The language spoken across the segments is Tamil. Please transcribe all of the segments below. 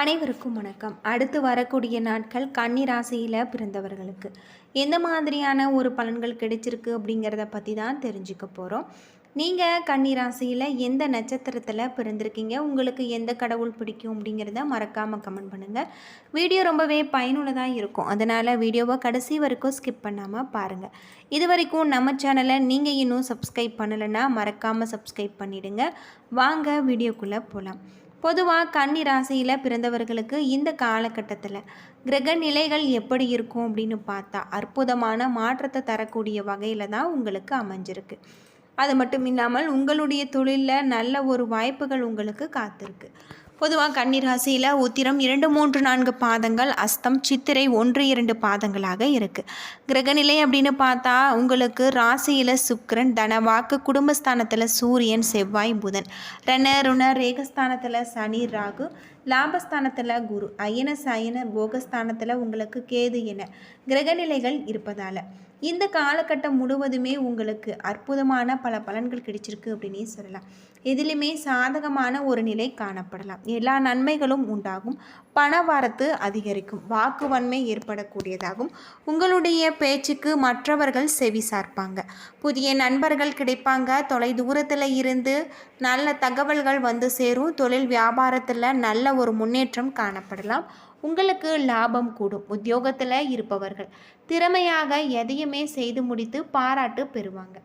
அனைவருக்கும் வணக்கம். அடுத்து வரக்கூடிய நாட்கள் கன்னி ராசியில் பிறந்தவர்களுக்கு. எந்த மாதிரியான ஒரு பலன்கள் கிடைச்சிருக்கு அப்படிங்கிறத பற்றி தான் தெரிஞ்சுக்க போகிறோம் நீங்கள் கன்னி ராசியில் எந்த நட்சத்திரத்தில் பிறந்திருக்கீங்க? உங்களுக்கு எந்த கடவுள் பிடிக்கும் அப்படிங்கிறத மறக்காமல் கமெண்ட் பண்ணுங்கள் வீடியோ ரொம்பவே பயனுள்ளதாக இருக்கும். அதனால் வீடியோவை கடைசி வரைக்கும் ஸ்கிப் பண்ணாமல் பாருங்கள் இது வரைக்கும் நம்ம சேனலை நீங்கள் இன்னும் சப்ஸ்கிரைப் பண்ணலைன்னா மறக்காமல் சப்ஸ்கிரைப் பண்ணிவிடுங்க வாங்க வீடியோக்குள்ளே போகலாம் பொதுவாக கன்னி ராசியில் பிறந்தவர்களுக்கு இந்த காலகட்டத்தில் கிரக நிலைகள் எப்படி இருக்கும் அப்படின்னு பார்த்தா அற்புதமான மாற்றத்தை தரக்கூடிய வகையில் தான் உங்களுக்கு அமைஞ்சிருக்கு. அது மட்டும் இல்லாமல் உங்களுடைய தொழிலில் நல்ல ஒரு வாய்ப்புகள் உங்களுக்கு காத்திருக்கு. பொதுவாக கன்னிராசியில் உத்திரம் இரண்டு மூன்று நான்கு பாதங்கள் அஸ்தம் சித்திரை ஒன்று இரண்டு பாதங்களாக இருக்குது கிரகநிலை அப்படின்னு பார்த்தா உங்களுக்கு ராசியில் சுக்கரன் தனவாக்கு குடும்பஸ்தானத்தில் சூரியன் செவ்வாய் புதன். ரண ருண ரேகஸ்தானத்தில் சனி ராகு லாபஸ்தானத்தில் குரு. அயன சயன போகஸ்தானத்தில் உங்களுக்கு கேது என கிரகநிலைகள் இருப்பதால். இந்த காலகட்டம் முழுவதுமே உங்களுக்கு அற்புதமான பல பலன்கள் கிடைச்சிருக்கு அப்படின்னே சொல்லலாம். எதிலுமே சாதகமான ஒரு நிலை காணப்படலாம். எல்லா நன்மைகளும் உண்டாகும். பண வரத்து அதிகரிக்கும். வாக்குவன்மை ஏற்படக்கூடியதாகும். உங்களுடைய பேச்சுக்கு மற்றவர்கள் செவி சார்ப்பாங்க. புதிய நண்பர்கள் கிடைப்பாங்க. தொலை தூரத்தில் இருந்து நல்ல தகவல்கள் வந்து சேரும். தொழில் வியாபாரத்தில் நல்ல ஒரு முன்னேற்றம் காணப்படலாம். உங்களுக்கு லாபம் கூடும். உத்தியோகத்தில் இருப்பவர்கள். திறமையாக எதையுமே செய்து முடித்து பாராட்டு பெறுவாங்க.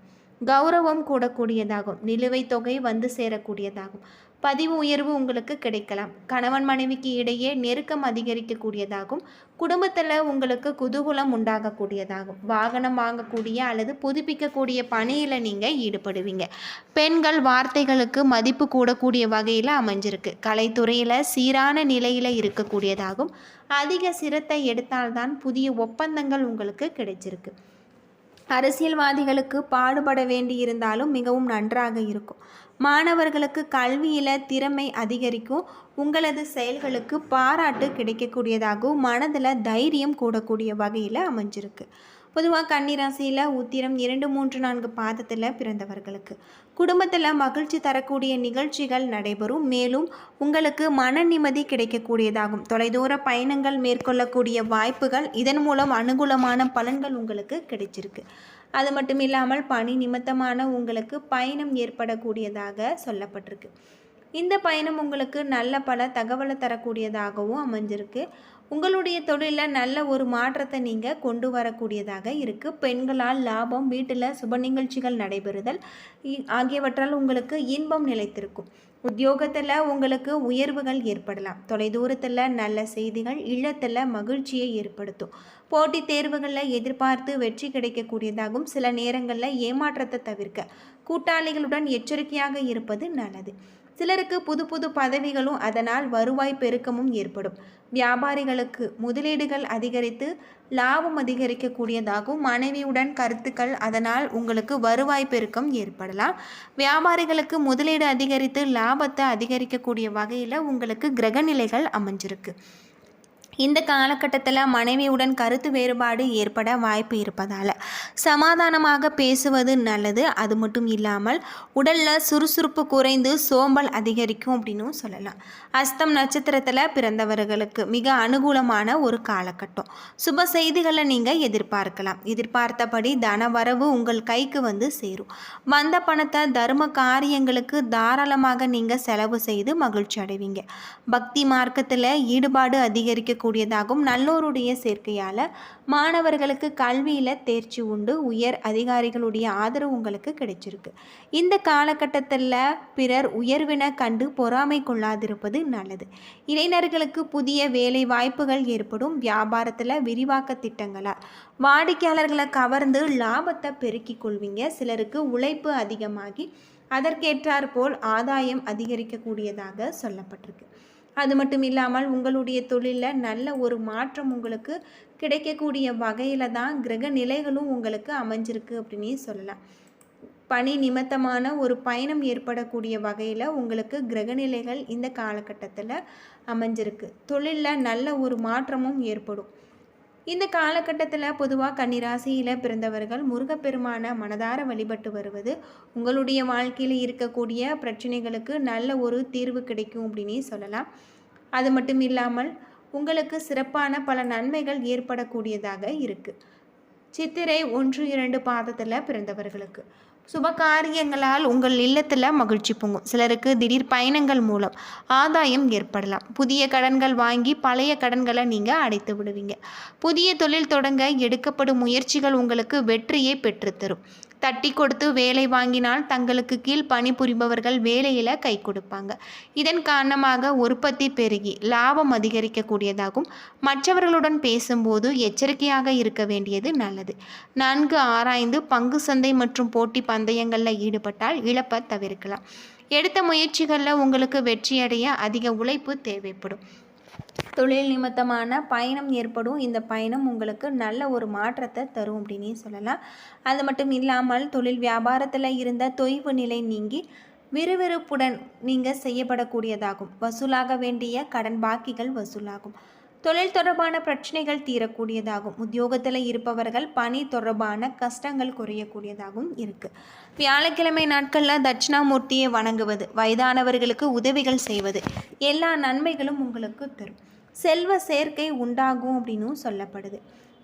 கௌரவம் கூடக்கூடியதாகும். நிலுவைத் தொகை வந்து சேரக்கூடியதாகும். பதிவு உயர்வு உங்களுக்கு கிடைக்கலாம். கணவன் மனைவிக்கு இடையே நெருக்கம் அதிகரிக்கக்கூடியதாகும். குடும்பத்தில் உங்களுக்கு குதூகூலம் உண்டாகக்கூடியதாகும். வாகனம் வாங்கக்கூடிய அல்லது புதுப்பிக்கக்கூடிய பணியில் நீங்கள் ஈடுபடுவீங்க. பெண்கள் வார்த்தைகளுக்கு மதிப்பு கூடக்கூடிய வகையில் அமைஞ்சிருக்கு. கலைத்துறையில் சீரான நிலையில் இருக்கக்கூடியதாகும். அதிக சிரத்தை எடுத்தால்தான் புதிய ஒப்பந்தங்கள் உங்களுக்கு கிடைச்சிருக்கு. அரசியல்வாதிகளுக்கு பாடுபட வேண்டியிருந்தாலும் மிகவும் நன்றாக இருக்கும். மாணவர்களுக்கு கல்வியில் திறமை அதிகரிக்கும். உங்களது செயல்களுக்கு பாராட்டு கிடைக்கக்கூடியதாகவும் மனதில் தைரியம் கூடக்கூடிய வகையில் அமைஞ்சிருக்கு. பொதுவாக கன்னிராசியில் உத்திரம் இரண்டு மூன்று நான்கு பாதத்தில் பிறந்தவர்களுக்கு. குடும்பத்தில் மகிழ்ச்சி தரக்கூடிய நிகழ்ச்சிகள் நடைபெறும். மேலும் உங்களுக்கு மன நிம்மதி கிடைக்கக்கூடியதாகும். தொலைதூர பயணங்கள் மேற்கொள்ளக்கூடிய வாய்ப்புகள் இதன் மூலம் அனுகூலமான பலன்கள் உங்களுக்கு கிடைச்சிருக்கு. அது மட்டும் இல்லாமல் பணி நிமித்தமான உங்களுக்கு பயணம் ஏற்படக்கூடியதாக சொல்லப்பட்டிருக்கு. இந்த பயணம் உங்களுக்கு நல்ல பல தகவலை தரக்கூடியதாகவும் அமைஞ்சிருக்கு. உங்களுடைய தொழிலில் நல்ல ஒரு மாற்றத்தை நீங்கள் கொண்டு வரக்கூடியதாக இருக்குது பெண்களால் லாபம் வீட்டில் சுப நிகழ்ச்சிகள் நடைபெறுதல் இ- ஆகியவற்றால் உங்களுக்கு இன்பம் நிலைத்திருக்கும். உத்தியோகத்தில் உங்களுக்கு உயர்வுகள் ஏற்படலாம். தொலைதூரத்தில் நல்ல செய்திகள் இல்லத்தில் மகிழ்ச்சியை ஏற்படுத்தும். போட்டித் தேர்வுகளில் எதிர்பார்த்து வெற்றி கிடைக்கக்கூடியதாகவும் சில நேரங்களில் ஏமாற்றத்தை தவிர்க்க கூட்டாளிகளுடன் எச்சரிக்கையாக இருப்பது நல்லது. சிலருக்கு புது புது பதவிகளும் அதனால் வருவாய் பெருக்கமும் ஏற்படும். வியாபாரிகளுக்கு முதலீடுகள் அதிகரித்து லாபம் அதிகரிக்கக்கூடியதாகவும் மனைவியுடன் கருத்துக்கள் அதனால் உங்களுக்கு வருவாய் பெருக்கம் ஏற்படலாம். வியாபாரிகளுக்கு முதலீடு அதிகரித்து லாபத்தை அதிகரிக்கக்கூடிய வகையில் உங்களுக்கு கிரகநிலைகள் அமைஞ்சிருக்கு. இந்த காலகட்டத்தில் மனைவியுடன் கருத்து வேறுபாடு ஏற்பட வாய்ப்பு இருப்பதால் சமாதானமாக பேசுவது நல்லது. அது மட்டும் இல்லாமல் உடலில் சுறுசுறுப்பு குறைந்து சோம்பல் அதிகரிக்கும் அப்படின்னும் சொல்லலாம். அஸ்தம் நட்சத்திரத்தில் பிறந்தவர்களுக்கு மிக அனுகூலமான ஒரு காலகட்டம். சுப செய்திகளை நீங்கள் எதிர்பார்க்கலாம். எதிர்பார்த்தபடி தன வரவு உங்கள் கைக்கு வந்து சேரும். வந்த பணத்தை தர்ம காரியங்களுக்கு தாராளமாக நீங்கள் செலவு செய்து மகிழ்ச்சி அடைவீங்க. பக்தி மார்க்கத்தில் ஈடுபாடு கூடியதாகும். நல்லோருடைய சேர்க்கையால் மாணவர்களுக்கு கல்வியில் தேர்ச்சி உண்டு. உயர் அதிகாரிகளுடைய ஆதரவு உங்களுக்கு கிடைச்சிருக்கு. இந்த காலகட்டத்தில் பிறர் உயர்வின கண்டு பொறாமை கொள்ளாதிருப்பது நல்லது. இளைஞர்களுக்கு புதிய வேலை வாய்ப்புகள் ஏற்படும். வியாபாரத்தில் விரிவாக்க திட்டங்களால் வாடிக்கையாளர்களை கவர்ந்து லாபத்தை பெருக்கிக் கொள்வீங்க. சிலருக்கு உழைப்பு அதிகமாகி அதற்கேற்றாற்போல் ஆதாயம் அதிகரிக்கக்கூடியதாக சொல்லப்பட்டிருக்கு. அது மட்டும் இல்லாமல் உங்களுடைய தொழிலில் நல்ல ஒரு மாற்றம் உங்களுக்கு கிடைக்கக்கூடிய வகையில் தான் கிரக நிலைகளும் உங்களுக்கு அமைஞ்சிருக்கு அப்படின்னே சொல்லலாம். பணி நிமித்தமான ஒரு பயணம் ஏற்படக்கூடிய வகையில் உங்களுக்கு கிரகநிலைகள் இந்த காலகட்டத்தில் அமைஞ்சிருக்கு. தொழிலில் நல்ல ஒரு மாற்றமும் ஏற்படும். இந்த காலகட்டத்தில் பொதுவாக கன்னிராசியில் பிறந்தவர்கள் முருகப்பெருமான மனதார வழிபட்டு வருவது உங்களுடைய வாழ்க்கையில் இருக்கக்கூடிய பிரச்சனைகளுக்கு நல்ல ஒரு தீர்வு கிடைக்கும் அப்படின்னே சொல்லலாம். அது மட்டும் இல்லாமல் உங்களுக்கு சிறப்பான பல நன்மைகள் ஏற்படக்கூடியதாக இருக்குது சித்திரை ஒன்று இரண்டு பாதத்தில் பிறந்தவர்களுக்கு. சுப காரியங்களால் உங்கள் இல்லத்தில் மகிழ்ச்சி பொங்கும். சிலருக்கு திடீர் பயணங்கள் மூலம் ஆதாயம் ஏற்படலாம். புதிய கடன்கள் வாங்கி பழைய கடன்களை நீங்கள் அடைத்து விடுவீங்க. புதிய தொழில் தொடங்க எடுக்கப்படும் முயற்சிகள் உங்களுக்கு வெற்றியை பெற்றுத்தரும். தட்டி கொடுத்து வேலை வாங்கினால் தங்களுக்கு கீழ் பணிபுரிபவர்கள் வேலையில் கை கொடுப்பாங்க. இதன் காரணமாக உற்பத்தி பெருகி லாபம் அதிகரிக்கக்கூடியதாகும். மற்றவர்களுடன் பேசும்போது எச்சரிக்கையாக இருக்க வேண்டியது நல்லது. நன்கு ஆராய்ந்து பங்கு சந்தை மற்றும் போட்டி பந்தயங்களில் ஈடுபட்டால் இழப்பை தவிர்க்கலாம். எடுத்த முயற்சிகளில் உங்களுக்கு வெற்றியடைய அதிக உழைப்பு தேவைப்படும். தொழில் நிமித்தமான பயணம் ஏற்படும். இந்த பயணம் உங்களுக்கு நல்ல ஒரு மாற்றத்தை தரும் அப்படின்னே சொல்லலாம். அது மட்டும் இல்லாமல் தொழில் வியாபாரத்தில் இருந்த தொய்வு நிலை நீங்கி விறுவிறுப்புடன் நீங்கள் செய்யப்படக்கூடியதாகும். வசூலாக வேண்டிய கடன் பாக்கிகள் வசூலாகும். தொழில் தொடர்பான பிரச்சனைகள் தீரக்கூடியதாகும். உத்தியோகத்தில் இருப்பவர்கள் பணி தொடர்பான கஷ்டங்கள் குறையக்கூடியதாகவும் இருக்குது வியாழக்கிழமை நாட்களில் தட்சிணாமூர்த்தியை வணங்குவது வயதானவர்களுக்கு உதவிகள் செய்வது எல்லா நன்மைகளும் உங்களுக்கு தரும். செல்வ சேர்க்கை உண்டாகும் அப்படின்னும் சொல்லப்படுது.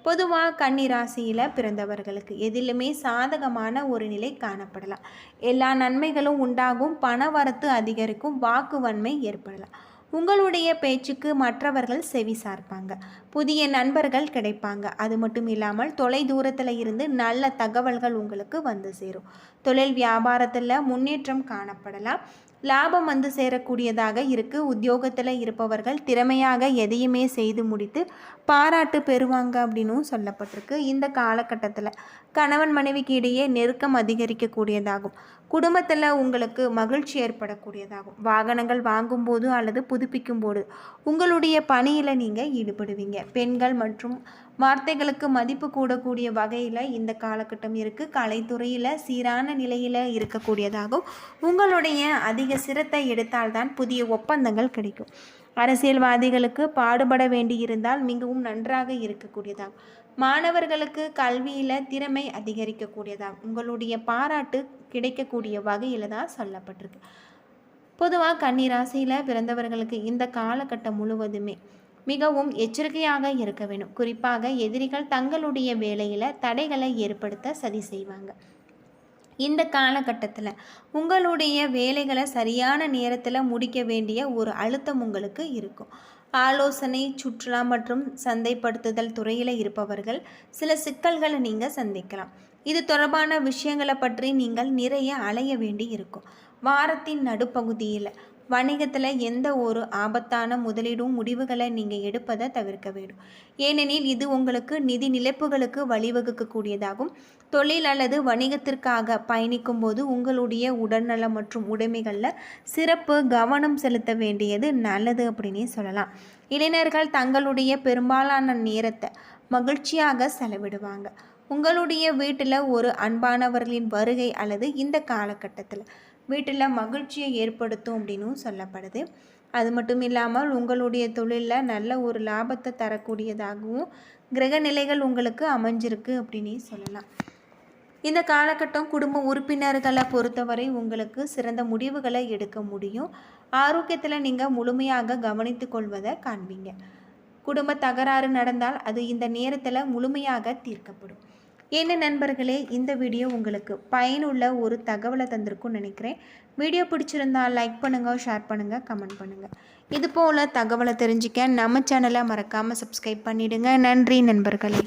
பொதுவாக கன்னி ராசியில் பிறந்தவர்களுக்கு எதிலுமே சாதகமான ஒரு நிலை காணப்படலாம். எல்லா நன்மைகளும் உண்டாகும் பண வரத்து அதிகரிக்கும் வாக்குவன்மை ஏற்படலாம். உங்களுடைய பேச்சுக்கு மற்றவர்கள் செவி சார்ப்பாங்க. புதிய நண்பர்கள் கிடைப்பாங்க. அது மட்டும் இல்லாமல் தொலை தூரத்தில் இருந்து நல்ல தகவல்கள் உங்களுக்கு வந்து சேரும். தொழில் வியாபாரத்தில் முன்னேற்றம் காணப்படலாம். லாபம் வந்து சேரக்கூடியதாக இருக்குது உத்தியோகத்தில் இருப்பவர்கள் திறமையாக எதையுமே செய்து முடித்து பாராட்டு பெறுவாங்க அப்படின்னும் சொல்லப்பட்டிருக்கு. இந்த காலகட்டத்தில் கணவன் மனைவிக்கு இடையே நெருக்கம் அதிகரிக்கக்கூடியதாகும். குடும்பத்தில் உங்களுக்கு மகிழ்ச்சி ஏற்படக்கூடியதாகும். வாகனங்கள் வாங்கும்போது அல்லது புதுப்பிக்கும் போது உங்களுடைய பணியில் நீங்கள் ஈடுபடுவீங்க. பெண்கள் மற்றும் வார்த்தைகளுக்கு மதிப்பு கூடக்கூடிய வகையில் இந்த காலகட்டம் இருக்குது கலைத்துறையில் சீரான நிலையில் இருக்கக்கூடியதாகும். உங்களுடைய அதிக சிரத்தை எடுத்தால்தான் புதிய ஒப்பந்தங்கள் கிடைக்கும். அரசியல்வாதிகளுக்கு பாடுபட வேண்டியிருந்தால் மிகவும் நன்றாக இருக்கக்கூடியதாகும் மாணவர்களுக்கு கல்வியில் திறமை அதிகரிக்கக்கூடியதாகும் உங்களுடைய பாராட்டு கிடைக்கக்கூடிய வகையில் தான் சொல்லப்பட்டிருக்கு. பொதுவாக கன்னிராசியில் பிறந்தவர்களுக்கு இந்த காலகட்டம் முழுவதுமே மிகவும் எச்சரிக்கையாக இருக்க வேண்டும். குறிப்பாக எதிரிகள் தங்களுடைய வேலையில் தடைகளை ஏற்படுத்த சதி செய்வாங்க. இந்த காலகட்டத்தில் உங்களுடைய வேலைகளை சரியான நேரத்தில் முடிக்க வேண்டிய ஒரு அழுத்தம் உங்களுக்கு இருக்கும். ஆலோசனை சுற்றுலா மற்றும் சந்தைப்படுத்துதல் துறையில் இருப்பவர்கள் சில சிக்கல்களை நீங்கள் சந்திக்கலாம். இது தொடர்பான விஷயங்களை பற்றி நீங்கள் நிறைய அலைய வேண்டி இருக்கும். வாரத்தின் நடுப்பகுதியில் வணிகத்தில் எந்த ஒரு ஆபத்தான முதலீடும் முடிவுகளை நீங்கள் எடுப்பதை தவிர்க்க வேண்டும். ஏனெனில் இது உங்களுக்கு நிதி நிலைப்புகளுக்கு வழிவகுக்கக்கூடியதாகும். தொழில் அல்லது வணிகத்திற்காக பயணிக்கும் போது உங்களுடைய உடல்நலம் மற்றும் உடைமைகளில் சிறப்பு கவனம் செலுத்த வேண்டியது நல்லது அப்படின்னே சொல்லலாம். இளைஞர்கள் தங்களுடைய பெரும்பாலான நேரத்தை மகிழ்ச்சியாக செலவிடுவாங்க. உங்களுடைய வீட்டில் ஒரு அன்பானவர்களின் வருகை அல்லது இந்த காலகட்டத்தில் வீட்டில் மகிழ்ச்சியை ஏற்படுத்தும் அப்படின்னும் சொல்லப்படுது. அது மட்டும் இல்லாமல் உங்களுடைய தொழிலில் நல்ல ஒரு லாபத்தை தரக்கூடியதாகவும் கிரக நிலைகள் உங்களுக்கு அமைஞ்சிருக்கு அப்படின்னு சொல்லலாம். இந்த காலகட்டம் குடும்ப உறுப்பினர்களை பொறுத்தவரை உங்களுக்கு சிறந்த முடிவுகளை எடுக்க முடியும். ஆரோக்கியத்தில் நீங்கள் முழுமையாக கவனித்து கொள்வதை காண்பீங்க. குடும்ப தகராறு நடந்தால் அது இந்த நேரத்தில் முழுமையாக தீர்க்கப்படும். என்ன நண்பர்களே இந்த வீடியோ உங்களுக்கு பயனுள்ள ஒரு தகவலை தந்திருக்கும்னு நினைக்கிறேன். வீடியோ பிடிச்சிருந்தால் லைக் பண்ணுங்கள் ஷேர் பண்ணுங்கள் கமெண்ட் பண்ணுங்கள் இது போல் தகவலை தெரிஞ்சிக்க நம்ம சேனலை மறக்காமல் சப்ஸ்கிரைப் பண்ணிவிடுங்க நன்றி நண்பர்களே.